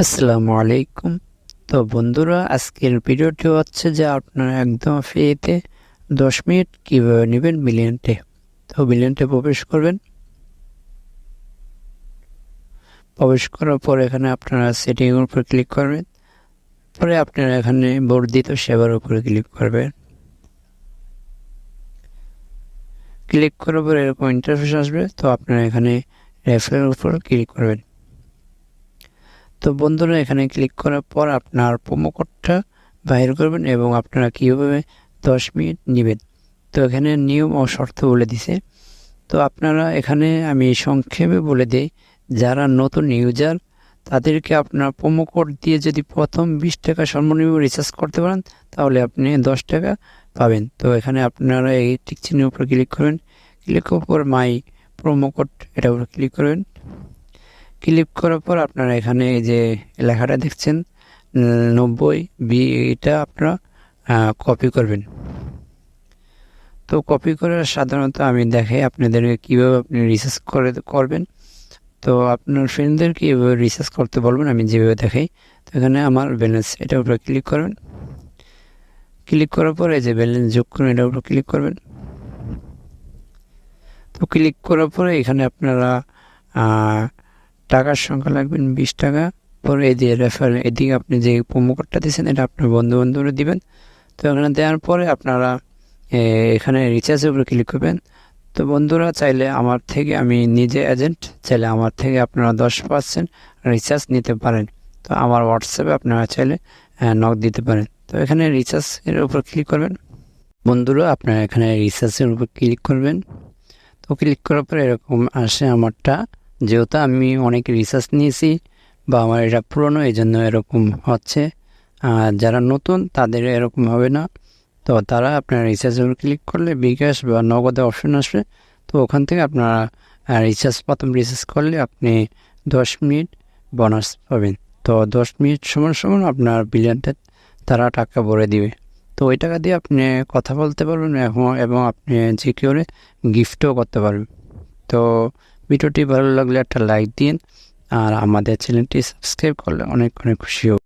আসসালামু আলাইকুম। তো বন্ধুরা, আজকের ভিডিওটি হচ্ছে যে আপনারা একদম ফ্রিতে দশ মিনিট কীভাবে নেবেন মিলিয়নটে তো মিলিয়নটে প্রবেশ করবেন। প্রবেশ করার পর এখানে আপনারা সেটিংয়ের উপর ক্লিক করবেন। পরে আপনারা এখানে বর্ধিত সেবার উপরে ক্লিক করবেন। ক্লিক করার পর এরকম ইন্টারফেস আসবে। তো আপনারা এখানে রেফারের উপর ক্লিক করবেন। তো বন্ধুরা, এখানে ক্লিক করার পর আপনার প্রোমো কোডটা বাইর করবেন এবং আপনারা কীভাবে দশ মিনিট নেবেন। তো এখানে নিয়ম ও শর্ত বলে দিছে। তো আপনারা এখানে আমি সংক্ষেপে বলে দিই, যারা নতুন ইউজার তাদেরকে আপনার প্রোমো কোড দিয়ে যদি প্রথম বিশ টাকা সর্বনিম্ন রিচার্জ করতে পারেন, তাহলে আপনি দশ টাকা পাবেন। তো এখানে আপনারা এই টিকচিনের উপর ক্লিক করবেন। ক্লিক করার পর মাই প্রোমো কোড এটার উপর ক্লিক করবেন। ক্লিক করার পর আপনারা এখানে এই যে লেখাটা দেখছেন, নব্বই বি এটা আপনারা কপি করবেন। তো কপি করে সাধারণত আমি দেখাই আপনাদেরকে কীভাবে আপনি রিসার্চ করে করবেন। তো আপনার ফ্রেন্ডদেরকে এভাবে রিসার্চ করতে বলবেন, আমি যেভাবে দেখাই। তো এখানে আমার ব্যালেন্স এটার উপরে ক্লিক করবেন। ক্লিক করার পরে যে ব্যালেন্স যোগ করুন এটার উপর ক্লিক করবেন। তো ক্লিক করার পরে এখানে আপনারা টাকার সংখ্যা লাগবেন বিশ টাকা। পরে যে রেফার এদিকে আপনি যে প্রোমো কোডটা দিয়েছেন, এটা আপনার বন্ধু বান্ধবরা দিবেন। তো এখানে দেওয়ার পরে আপনারা এখানে রিচার্জের উপরে ক্লিক করবেন। তো বন্ধুরা, চাইলে আমার থেকে আমি নিজে এজেন্ট চাইলে আমার থেকে আপনারা দশ পার্সেন্ট রিচার্জ নিতে পারেন। তো আমার হোয়াটসঅ্যাপে আপনারা চাইলে নক দিতে পারেন। তো এখানে রিচার্জের উপর ক্লিক করবেন। বন্ধুরা, আপনারা এখানে রিচার্জের উপর ক্লিক করবেন। তো ক্লিক করার পরে এরকম আসে আমারটা। যেহেতু আমি অনেক রিসার্চ নিয়েছি বা আমার এটা পুরনো এই জন্য এরকম হচ্ছে। আর যারা নতুন, তাদের এরকম হবে না। তো তারা আপনার রিচার্জের ক্লিক করলে বিকাশ বা নগদে অপশন আসবে। তো ওখান থেকে আপনারা রিচার্জ প্রথম রিচার্জ করলে আপনি দশ মিনিট বোনাস পাবেন। তো দশ মিনিট সমান সমান আপনার বিলিয়নটা তারা টাকা ভরে দিবে। তো ওই টাকা দিয়ে আপনি কথা বলতে পারবেন, এবং এবং আপনি যে কেউ গিফটও করতে পারবেন। তো ভিডিওটি ভালো লাগলে একটা লাইক দিন আর আমাদের চ্যানেলটি সাবস্ক্রাইব করলে অনেক অনেক খুশি হব।